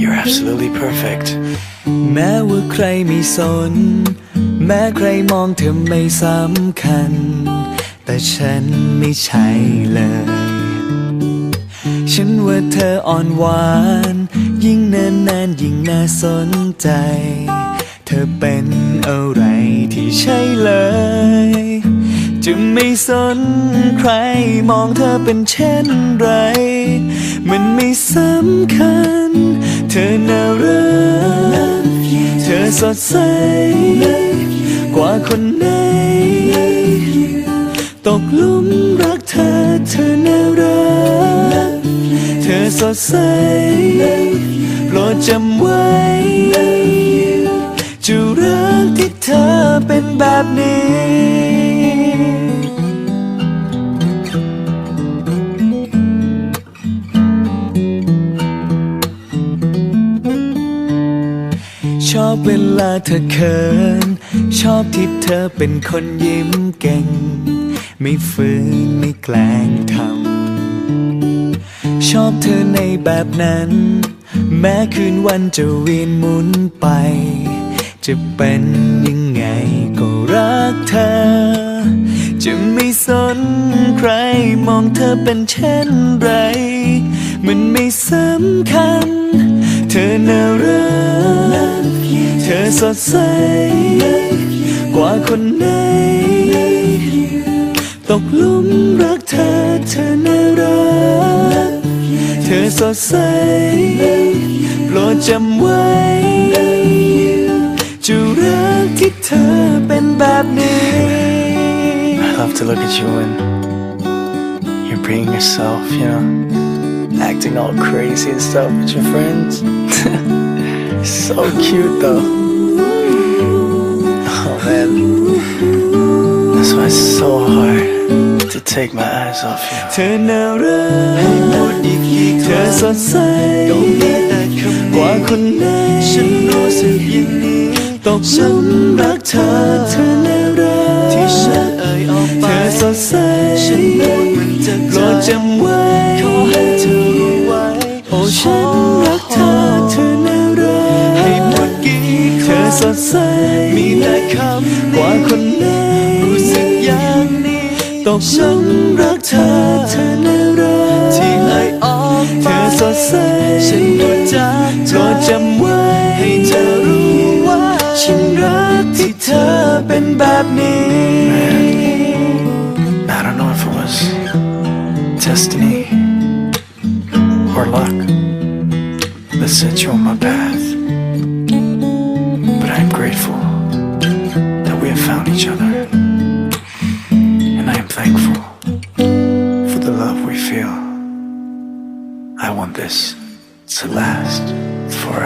you're absolutely perfect. แม้ว่าใครไม่สน แม้ใครมองเธอไม่สำคัญ แต่ฉันไม่ใช่เลย ฉันว่าเธออ่อนหวาน ยิ่งนานนานยิ่งน่าสนใจ เธอเป็นอะไรที่ใช่เลย จะไม่สนใครมองเธอเป็นเช่นไร มันไม่สำคัญ สดใส กว่าคนไหน ตกหลุมรักเธอเธอน่ารัก เธอสดใส โปรดจำไว้ อบเวลาเธอเขิน ชอบที่เธอเป็นคนยิ้มเก่ง ไม่ฝืนไม่แกล้งทำ ชอบเธอในแบบนั้น แม้คืนวันจะเวียนหมุนไป จะเป็นยังไงก็รักเธอ จะไม่สนใครมองเธอเป็นเช่นไร มันไม่สำคัญ เธอน่ารักเธ อสดใส กว่าคนไหน ตกลุมรักเธอเธอน่ารัก เธอสดใส โปรดจำไว้ จะรักที่เธอเป็นแบบนี้ I love to look at you when you're being yourself, you know, acting all crazy and stuff with your friends. so cute, though. Oh man, that's why it's so hard to take my eyes off you. เธอน่ารักเธอสดใสกว่าคนไหนฉันรู้สึกอย่างนี้ตกหลุมรักเธอเธอน่ารักที่ฉันเอ่ยออกไปเธอสดใสฉันพูดมันจะโปรดจำไว้ขอให้เธอรู้ไว้โอ้ฉันรักเธอ สดใส มีแต่คำกว่าคนไหนรู้สึกอย่างนี้ ตกฉันรักเธอ เธอใน่ารักที่ไอออกเธอสดใส ฉันก็จใจปรดจำไว้ให้เธอรู้ว่า ฉันรักที่เธอเป็นแบบนี้ Destiny or luck that set you on my path. each other. And I am thankful for the love we feel. I want this to last forever.